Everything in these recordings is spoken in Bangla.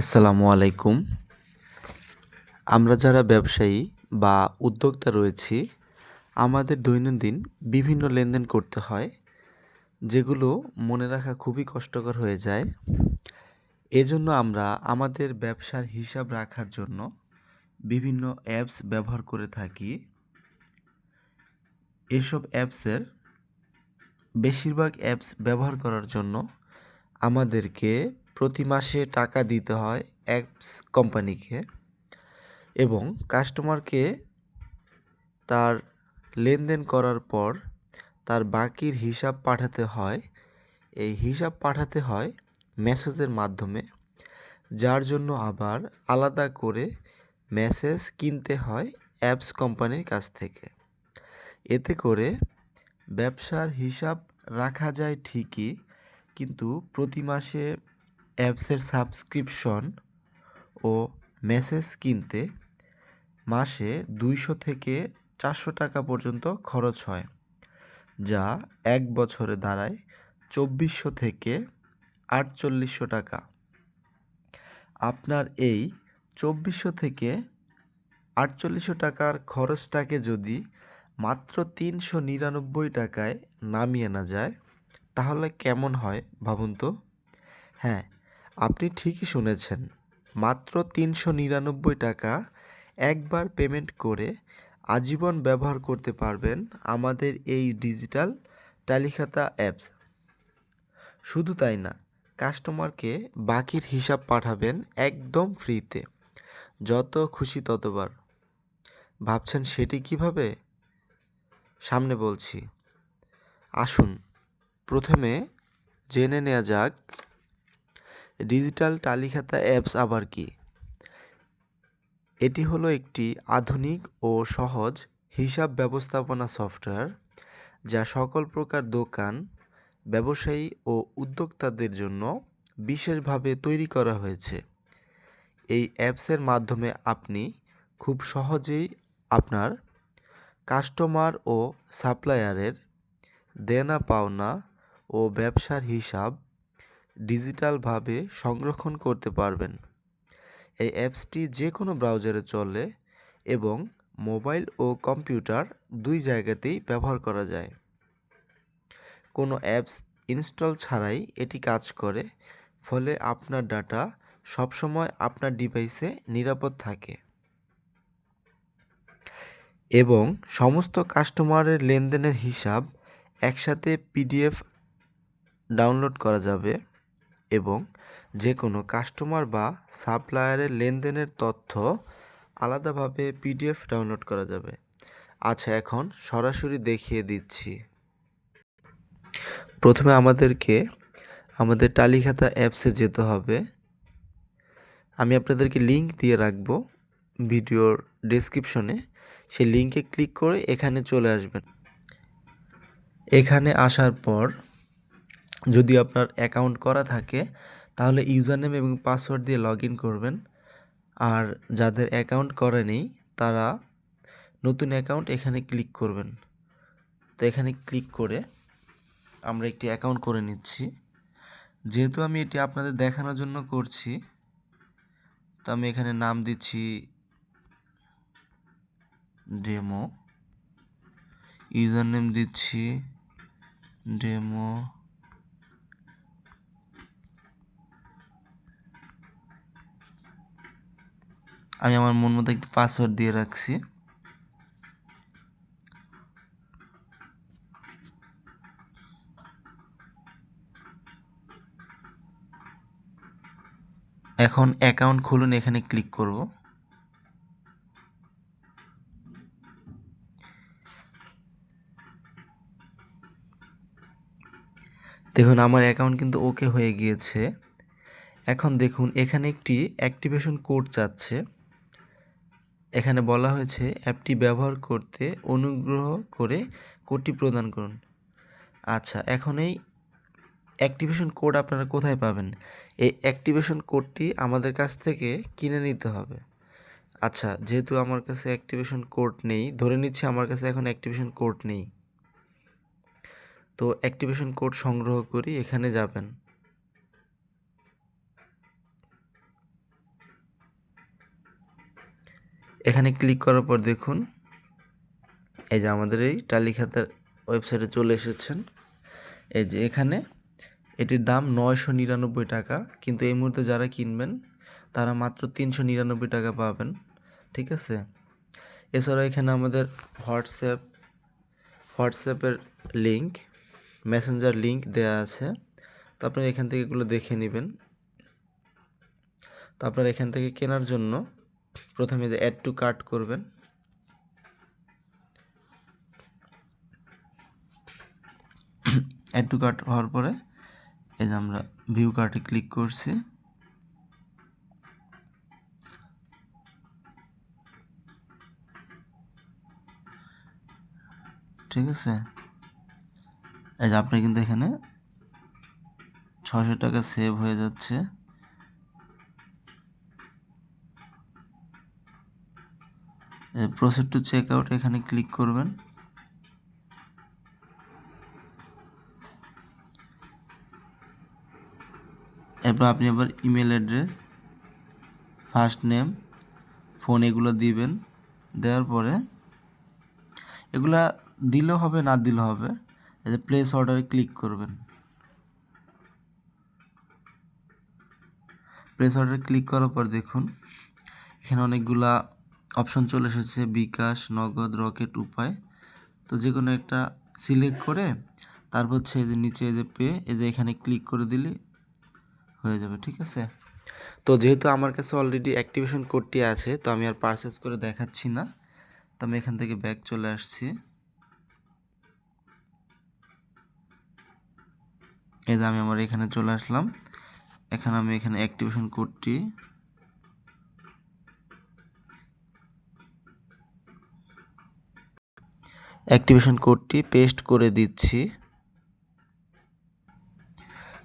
আসসালামু আলাইকুম। আমরা যারা ব্যবসায়ী বা উদ্যোক্তা রয়েছি, আমাদের দৈনন্দিন বিভিন্ন লেনদেন করতে হয়, যেগুলো মনে রাখা খুবই কষ্টকর হয়ে যায়। এজন্য আমরা আমাদের ব্যবসার হিসাব রাখার জন্য বিভিন্ন অ্যাপস ব্যবহার করে থাকি। এসব অ্যাপসের বেশিরভাগ অ্যাপস ব্যবহার করার জন্য আমাদেরকে প্রতি মাসে টাকা দিতে হয় অ্যাপস কোম্পানিকে এবং কাস্টমারকে তার লেনদেন করার পর তার বাকির হিসাব পাঠাতে হয়। এই হিসাব পাঠাতে হয় মেসেজের মাধ্যমে, যার জন্য আবার আলাদা করে মেসেজ কিনতে হয় অ্যাপস কোম্পানির কাছ থেকে। এতে করে ব্যবসার হিসাব রাখা যায় ঠিকই, কিন্তু প্রতি মাসে অ্যাপসের সাবস্ক্রিপশন ও মেসেজ কিনতে মাসে দুইশো থেকে চারশো টাকা পর্যন্ত খরচ হয়, যা এক বছরে দাঁড়ায় চব্বিশশো থেকে আটচল্লিশশো টাকা। আপনার এই চব্বিশশো থেকে আটচল্লিশশো টাকার খরচটাকে যদি মাত্র তিনশো নিরানব্বই টাকায় নামিয়ে না যায়, তাহলে কেমন হয় ভাবুন তো? হ্যাঁ আপনি ঠিকই শুনেছেন। মাত্র তিনশো নিরানব্বই টাকা একবার পেমেন্ট করে আজীবন ব্যবহার করতে পারবেন আমাদের এই ডিজিটাল তালিখাতা অ্যাপস। শুধু তাই না, কাস্টমারকে বাকির হিসাব পাঠাবেন একদম ফ্রিতে। যত খুশি ততবার। ভাবছেন সেটি কীভাবে? সামনে বলছি। আসুন, প্রথমে জেনে নেওয়া যাক ডিজিটাল তালিখাতা অ্যাপস আবার কি? এটি হলো একটি আধুনিক ও সহজ হিসাব ব্যবস্থাপনা সফটওয়্যার যা সকল প্রকার দোকান, ব্যবসায়ী ও উদ্যোক্তাদের জন্য বিশেষভাবে তৈরি করা হয়েছে। এই অ্যাপসের মাধ্যমে আপনি খুব সহজেই আপনার কাস্টমার ও সাপ্লায়ারের দেনা পাওনা ও ব্যবসার হিসাব ডিজিটালভাবে সংরক্ষণ করতে পারবেন। এই অ্যাপসটি যে কোনো ব্রাউজারে চলে এবং মোবাইল ও কম্পিউটার দুই জায়গাতেই ব্যবহার করা যায়। কোনো অ্যাপস ইনস্টল ছাড়াই এটি কাজ করে, ফলে আপনার ডাটা সবসময় আপনার ডিভাইসে নিরাপদ থাকে। এবং সমস্ত কাস্টমারের লেনদেনের হিসাব একসাথে পিডিএফ ডাউনলোড করা যাবে। এবং যে কোনো কাস্টমার বা সাপ্লায়ারের লেনদেনের তথ্য আলাদাভাবে পিডিএফ ডাউনলোড করা যাবে। আচ্ছা এখন সরাসরি দেখিয়ে দিচ্ছি। প্রথমে আমাদেরকে, আমাদের টালিখাতা অ্যাপসে যেতে হবে। আমি আপনাদেরকে লিংক দিয়ে রাখব ভিডিওর ডেসক্রিপশনে সেই লিঙ্কে ক্লিক করে এখানে চলে আসবেন। এখানে আসার পর যদি আপনার অ্যাকাউন্ট করা থাকে, তাহলে ইউজার নেম এবং পাসওয়ার্ড দিয়ে লগ ইন করবেন। আর যাদের অ্যাকাউন্ট করে নেই, তারা নতুন অ্যাকাউন্ট এখানে ক্লিক করবেন। তো এখানে ক্লিক করে আমরা একটি অ্যাকাউন্ট করে নিচ্ছি। যেহেতু আমি এটি আপনাদের দেখানোর জন্য করছি, তো আমি এখানে নাম দিচ্ছি ডেমো ইউজার নেম দিচ্ছি ডেমো আমি আমার মন মতো একটি পাসওয়ার্ড দিয়ে রাখছি। এখন অ্যাকাউন্ট খুলুন, এখানে ক্লিক করব। দেখুন, আমার অ্যাকাউন্ট কিন্তু ওকে হয়ে গিয়েছে। এখন দেখুন, এখানে একটি অ্যাক্টিভেশন কোড চাচ্ছে। এখানে বলা হয়েছে, অ্যাপটি ব্যবহার করতে অনুগ্রহ করে কোডটি প্রদান করুন। আচ্ছা এখন এই অ্যাক্টিভেশন কোড আপনারা কোথায় পাবেন? এই অ্যাক্টিভেশন কোডটি আমাদের কাছ থেকে কিনে নিতে হবে। আচ্ছা যেহেতু আমার কাছে অ্যাক্টিভেশন কোড নেই, ধরে নিচ্ছি আমার কাছে এখন অ্যাক্টিভেশন কোড নেই। তো অ্যাক্টিভেশন কোড সংগ্রহ করি, এখানে যাবেন। এখানে ক্লিক করার পর দেখুন, এই যে আমাদের এই টালি খাতার ওয়েবসাইটে চলে এসেছেন। এই যে এখানে এটির দাম নয়শো নিরানব্বই টাকা, কিন্তু এই মুহূর্তে যারা কিনবেন, তারা মাত্র তিনশো নিরানব্বই টাকা পাবেন, ঠিক আছে? এছাড়া এখানে আমাদের হোয়াটসঅ্যাপ হোয়াটসঅ্যাপের লিঙ্ক মেসেঞ্জার লিঙ্ক দেওয়া আছে। তো আপনারা এখান থেকে এগুলো দেখে নেবেন। তো আপনারা এখান থেকে কেনার জন্য প্রথমে যে অ্যাড টু কার্ট করবেন। অ্যাড টু কার্ট হওয়ার পরে এই যে আমরা ভিউ কার্টে ক্লিক করছি। ঠিক আছে? এই যে আপনার কিন্তু এখানে ছশো টাকা সেভ হয়ে যাচ্ছে। প্রসেড টু চেক আউট এখানে ক্লিক করবেন। এরপর আপনি আবার email address first name phone এগুলো দিবেন। দেওয়ার পরে এগুলা দিলেও হবে, না দিলেও হবে যে প্লেস অর্ডারে ক্লিক করবেন। প্লেস অর্ডারে ক্লিক করার পর দেখুন, এখানে অনেকগুলা অপশন চলে এসেছে বিকাশ, নগদ, রকেট, উপায়। তো যে কোনো একটা সিলেক্ট করে তারপর হচ্ছে এই যে নিচে এই যে পে, এই যে এখানে ক্লিক করে দিলে হয়ে যাবে, ঠিক আছে? তো যেহেতু আমার কাছে অলরেডি অ্যাক্টিভেশন কোডটি আছে, তো আমি আর পারচেস করে দেখাচ্ছি না। তো আমি এখান থেকে ব্যাক চলে আসছি। এই যে আমি আমার এখানে চলে আসলাম। এখানে আমি এখানে অ্যাক্টিভেশন কোডটি অ্যাক্টিভেশন কোডটি পেস্ট করে দিচ্ছি।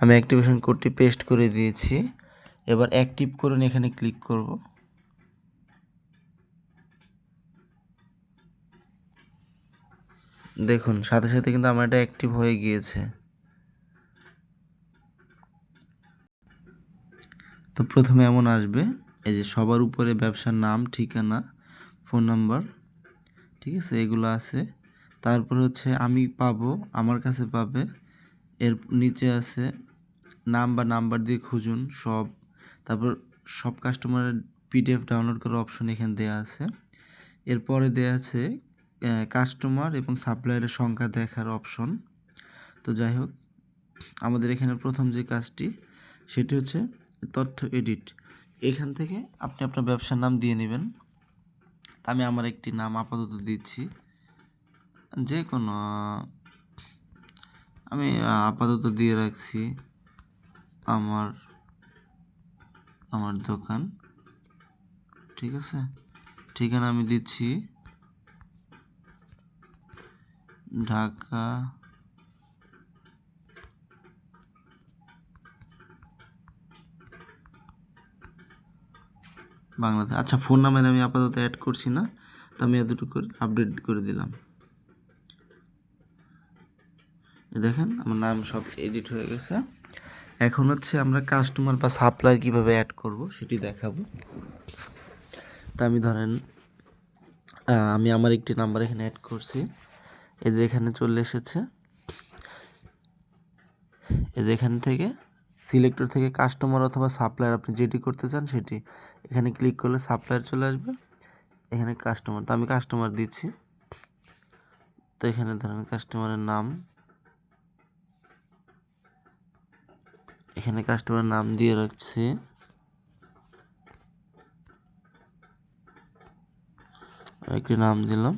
আমি অ্যাক্টিভেশন কোডটি পেস্ট করে দিয়েছি। এবার অ্যাক্টিভ করুন, এখানে ক্লিক করব। দেখুন, সাথে সাথে কিন্তু আমার এটা অ্যাক্টিভ হয়ে গিয়েছে। তো প্রথমে এমন আসবে, এই যে সবার উপরে ব্যবসার নাম, ঠিকানা, ফোন নাম্বার, ঠিক আছে, এগুলো আছে। তারপর হচ্ছে আমি পাবো, আমার কাছে পাবে। এর নিচে আছে নাম বা নাম্বার দিয়ে খুঁজুন সব। তারপর সব কাস্টমারের পিডিএফ ডাউনলোড করার অপশন এখানে দেওয়া আছে। এরপরে দেওয়া আছে কাস্টমার এবং সাপ্লায়ারের সংখ্যা দেখার অপশন তো যাই হোক, আমাদের এখানে প্রথম যে কাজটি, সেটি হচ্ছে তথ্য এডিট এখান থেকে আপনি আপনার ব্যবসার নাম দিয়ে নেবেন। আমি আমার একটি নাম আপাতত দিচ্ছি। যে কোনো আমি আপাতত দিয়ে রাখছি আমার আমার দোকান। ঠিক আছে? ঠিকানা আমি দিচ্ছি ঢাকা বাংলাদেশ আচ্ছা ফোন নাম্বার আমি আপাতত অ্যাড করছি না। তো আমি এতটুকু আপডেট করে দিলাম। দেখেন, আমার নাম সব এডিট হয়ে গেছে। এখন হচ্ছে আমরা কাস্টমার বা সাপ্লায়ার কীভাবে অ্যাড করব সেটি দেখাবো। তা আমি ধরেন আমি আমার একটি নাম্বার এখানে অ্যাড করছি। যে এখানে চলে এসেছে। যে এখান থেকে সিলেক্টর থেকে কাস্টমার অথবা সাপ্লায়ার আপনি যেটি করতে চান সেটি। এখানে ক্লিক করলে সাপ্লায়ার চলে আসবে। এখানে কাস্টমার তো আমি কাস্টমার দিচ্ছি। তো এখানে ধরেন কাস্টমারের নাম। এখানে কাস্টমার নাম দিয়ে রাখছে। একটি নাম দিলাম।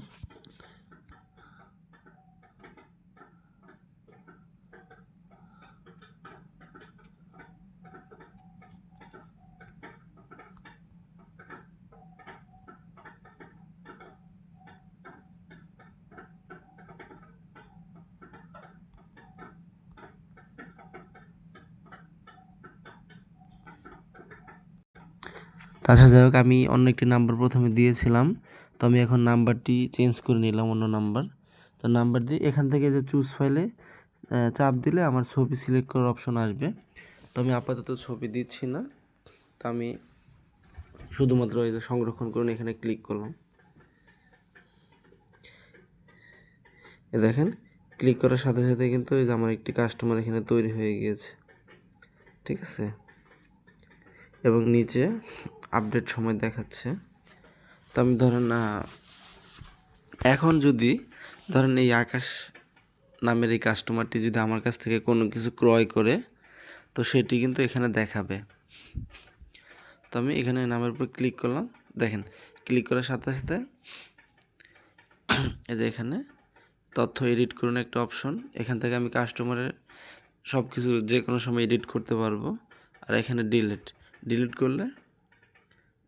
তাছাড়া যাই হোক, আমি অন্য একটি নাম্বার প্রথমে দিয়েছিলাম। তো আমি এখন নাম্বারটি চেঞ্জ করে নিলাম অন্য নাম্বার তো নাম্বার দিয়ে এখান থেকে যে চুজ ফাইলে চাপ দিলে আমার ছবি সিলেক্ট করার অপশন আসবে। তো আমি আপাতত ছবি দিচ্ছি না। তো আমি শুধুমাত্র যে সংরক্ষণ করুন, এখানে ক্লিক করলাম। এ দেখেন ক্লিক করার সাথে সাথে কিন্তু এই যে আমার একটি কাস্টমার এখানে তৈরি হয়ে গিয়েছে। ঠিক আছে? এবং নিচে আপডেট সময় দেখাচ্ছে। তো আমি ধরেন এখন যদি ধরেন এই আকাশ নামের এই কাস্টমারটি যদি আমার কাছ থেকে কোনো কিছু ক্রয় করে, তো সেটি কিন্তু এখানে দেখাবে। তো আমি এখানে নামের উপর ক্লিক করলাম। দেখেন ক্লিক করার সাথে সাথে এই যে এখানে তথ্য এডিট করুন একটা অপশন এখান থেকে আমি কাস্টমারের সব কিছু যে কোনো সময় এডিট করতে পারব। আর এখানে ডিলিট ডিলিট করলে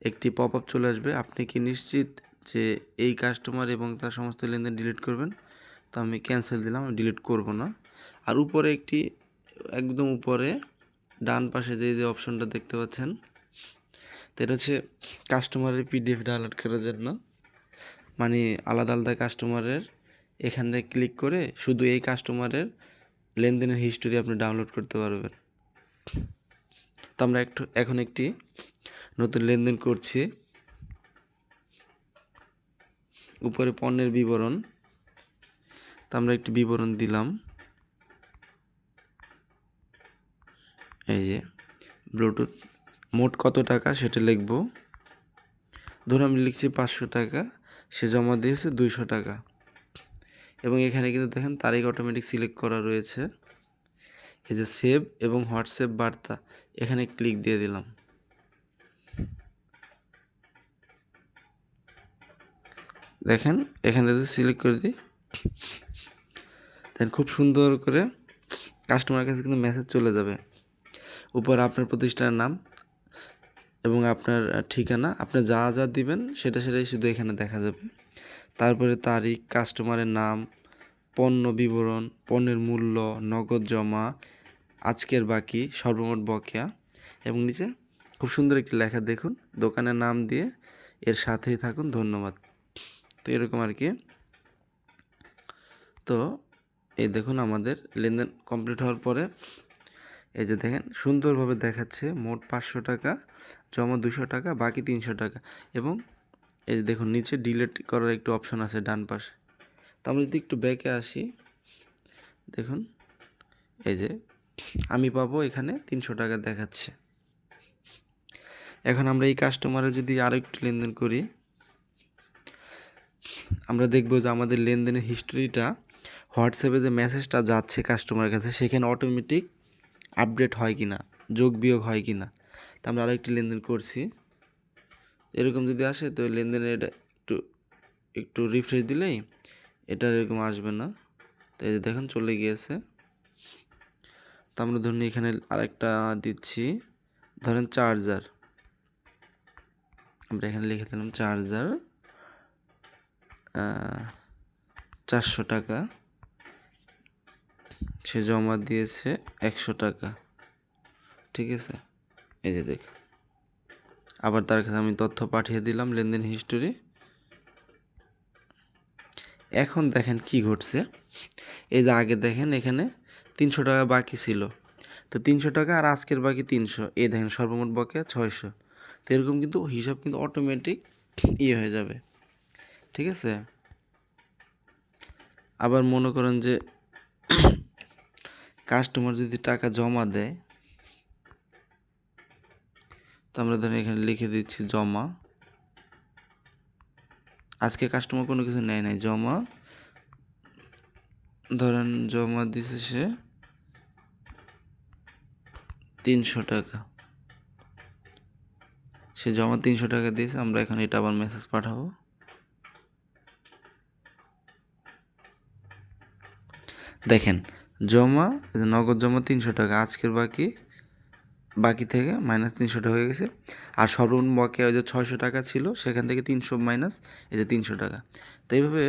একটি পপ আপ চলে আসবে। আপনি কি নিশ্চিত যে এই কাস্টমার এবং তার সমস্ত লেনদেন ডিলিট করবেন? তো আমি ক্যান্সেল দিলাম, আমি ডিলিট করব না। আর উপরে একটি, একদম উপরে, ডান পাশে যে যে অপশনটা দেখতে পাচ্ছেন, তো এটা হচ্ছে কাস্টমারের পিডিএফ ডাউনলোড করার জন্য। মানে আলাদা আলাদা কাস্টমারের এখান থেকে ক্লিক করে শুধু এই কাস্টমারের লেনদেনের হিস্টোরি আপনি ডাউনলোড করতে পারবেন। তো আমরা একটু, এখন একটি নতুন লেনদেন করছি। উপরে পণ্যের বিবরণ। তো আমরা একটি বিবরণ দিলাম। এই যে ব্লুটুথ মোট কত টাকা সেটা লিখব। ধরুন আমি লিখছি পাঁচশো টাকা, সে জমা দিয়েছে দুইশো টাকা। এবং এখানে কিন্তু দেখেন তারিখ অটোমেটিক সিলেক্ট করা রয়েছে। এই যে সেভ এবং হোয়াটসঅ্যাপ বার্তা, এখানে ক্লিক দিয়ে দিলাম। দেখেন, এখানে যদি সিলেক্ট করে দিই দেন খুব সুন্দর করে কাস্টমারের কাছে কিন্তু মেসেজ চলে যাবে। উপর আপনার প্রতিষ্ঠানের নাম এবং আপনার ঠিকানা, আপনি যা যা দিবেন, সেটা সেটাই শুধু এখানে দেখা যাবে। তারপরে তারিখ কাস্টমারের নাম, পণ্য বিবরণ, পণ্যের মূল্য, নগদ জমা আজকের বাকি সর্বমোট বকেয়া এবং নিচে খুব সুন্দর একটি লেখা দেখুন। দোকানের নাম দিয়ে এর সাথেই থাকুন। ধন্যবাদ। তো এরকম আর কি। তো এই দেখুন আমাদের লেনদেন কমপ্লিট হওয়ার পরে এই যে দেখেন, সুন্দরভাবে দেখাচ্ছে মোট পাঁচশো টাকা, জমা দুশো টাকা, বাকি তিনশো টাকা এবং এই যে দেখুন, নিচে ডিলিট করার একটু অপশন আছে ডান পাশে। তো আমরা যদি একটু ব্যাকে আসি, দেখুন, এই যে আমি পাবো এখানে তিনশো টাকা দেখাচ্ছে। এখন আমরা এই কাস্টমারে যদি আরও একটু লেনদেন করি, আমরা দেখব যে আমাদের লেনদেনের হিস্টোরিটা হোয়াটসঅ্যাপে যে মেসেজটা যাচ্ছে কাস্টমারের কাছে, সেখানে অটোমেটিক আপডেট হয় কি না যোগ বিয়োগ হয় কি না তা আমরা আরেকটি লেনদেন করছি। এরকম যদি আসে, তো লেনদেনের এটা একটু একটু রিফ্রেশ দিলেই এটা এরকম আসবে না। তো এই দেখুন, চলে গিয়েছে। তো আমরা ধরুন এখানে আরেকটা দিচ্ছি। ধরেন চার্জার। আমরা এখানে লিখে দিলাম চার্জার চারশো টাকা। সে জমা দিয়েছে একশো টাকা। ঠিক আছে? এই যে দেখ। আবার তার কাছে আমি তথ্য পাঠিয়ে দিলাম লেনদেন হিস্টোরি। এখন দেখেন কি ঘটছে। এই যে আগে দেখেন এখানে তিনশো টাকা বাকি ছিল। তো তিনশো টাকা আর আজকের বাকি তিনশো। এই দেখেন সর্বমোট বকে ছয়শো। তো এরকম কিন্তু হিসাব কিন্তু অটোমেটিক ইয়ে হয়ে যাবে। ঠিক আছে? আবার মনে করেন যে কাস্টমার যদি টাকা জমা দেয়, তো আমরা ধরেন এখানে লিখে দিচ্ছি জমা। আজকে কাস্টমার কোনো কিছু নেয় নাই। জমা, ধরেন জমা দিছে সে তিনশো টাকা। সে জমা তিনশো টাকা দিয়েছে, আমরা এখন এটা আবার মেসেজ পাঠাবো। দেখেন, জমা নগদ জমা তিনশো টাকা, আজকের বাকি বাকি থেকে মাইনাস তিনশো টাকা হয়ে গেছে। আর সর্বমোট বকেয়া ওই যে ছয়শো টাকা ছিল, সেখান থেকে তিনশো মাইনাস এই যে তিনশো টাকা। তো এইভাবে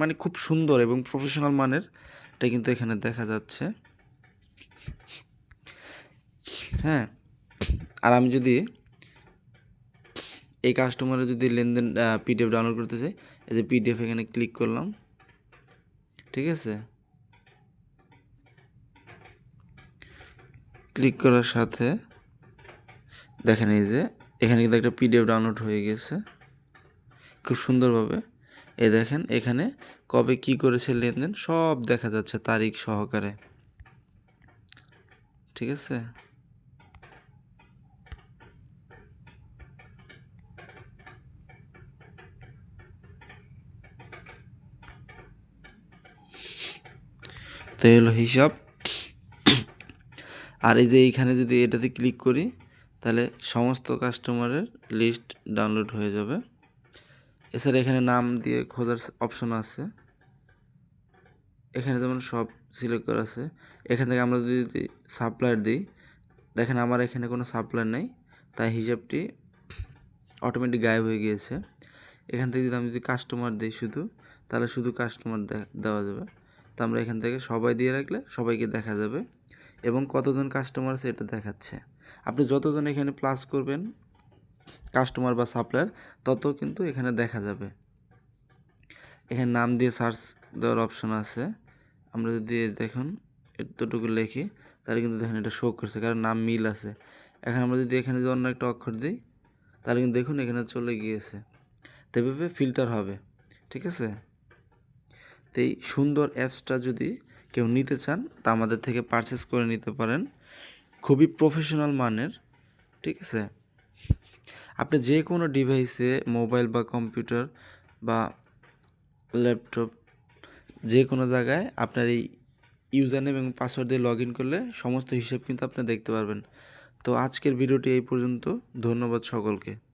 মানে খুব সুন্দর এবং প্রফেশনাল মানের, এটা কিন্তু এখানে দেখা যাচ্ছে। হ্যাঁ। আর আমি যদি এই কাস্টমারের যদি লেনদেন পিডিএফ ডাউনলোড করতে চাই, এই যে পিডিএফ এখানে ক্লিক করলাম। ঠিক আছে? ক্লিক করার সাথে দেখেন এই যে, এখানে কিন্তু একটা পিডিএফ ডাউনলোড হয়ে গেছে। খুব সুন্দরভাবে। এ দেখেন, এখানে কবে কি করেছে লেনদেন, সব দেখা যাচ্ছে তারিখ সহকারে। ঠিক আছে? তো হলো হিসাব। আর এই যে এইখানে যদি এটাতে ক্লিক করি, তাহলে সমস্ত কাস্টমারের লিস্ট ডাউনলোড হয়ে যাবে। এছাড়া এখানে নাম দিয়ে খোঁজার অপশন আছে। এখানে যেমন সব সিলেক্ট করা আছে। এখান থেকে আমরা যদি সাপ্লায়ার দিই, দেখেন আমার এখানে কোনো সাপ্লায়ার নেই, তাই হিসাবটি অটোমেটিক গায়েব হয়ে গিয়েছে। এখান থেকে যদি আমি যদি কাস্টমার দিই শুধু, তাহলে শুধু কাস্টমার দেওয়া যাবে। তো আমরা এখান থেকে সবাই দিয়ে রাখলে সবাইকে দেখা যাবে এবং কতজন কাস্টমার আছে এটা দেখাচ্ছে। আপনি যতজন এখানে প্লাস করবেন কাস্টমার বা সাপ্লায়ার তত কিন্তু এখানে দেখা যাবে। এখানে নাম দিয়ে সার্চ দেওয়ার অপশন আছে। আমরা যদি দেখুন এতটুকু লিখি, তাহলে কিন্তু দেখেন এটা শো করছে, কারণ নাম মিল আছে। এখন আমরা যদি এখানে যদি অন্য একটা অক্ষর দিই, তাহলে কিন্তু দেখুন এখানে চলে গিয়েছে। তো এভাবে ফিল্টার হবে, ঠিক আছে? তো এই সুন্দর অ্যাপসটা যদি কেউ নিতে চান, তা আমাদের থেকে পারচেস করে নিতে পারেন। খুবই প্রফেশনাল মানের, ঠিক আছে? আপনি যে কোনো ডিভাইসে মোবাইল বা কম্পিউটার বা ল্যাপটপ যে কোনো জায়গায় আপনার এই ইউজার নেম এবং পাসওয়ার্ড দিয়ে লগ ইন করলে সমস্ত হিসেব কিন্তু আপনি দেখতে পারবেন। তো আজকের ভিডিওটি এই পর্যন্ত। ধন্যবাদ সকলকে।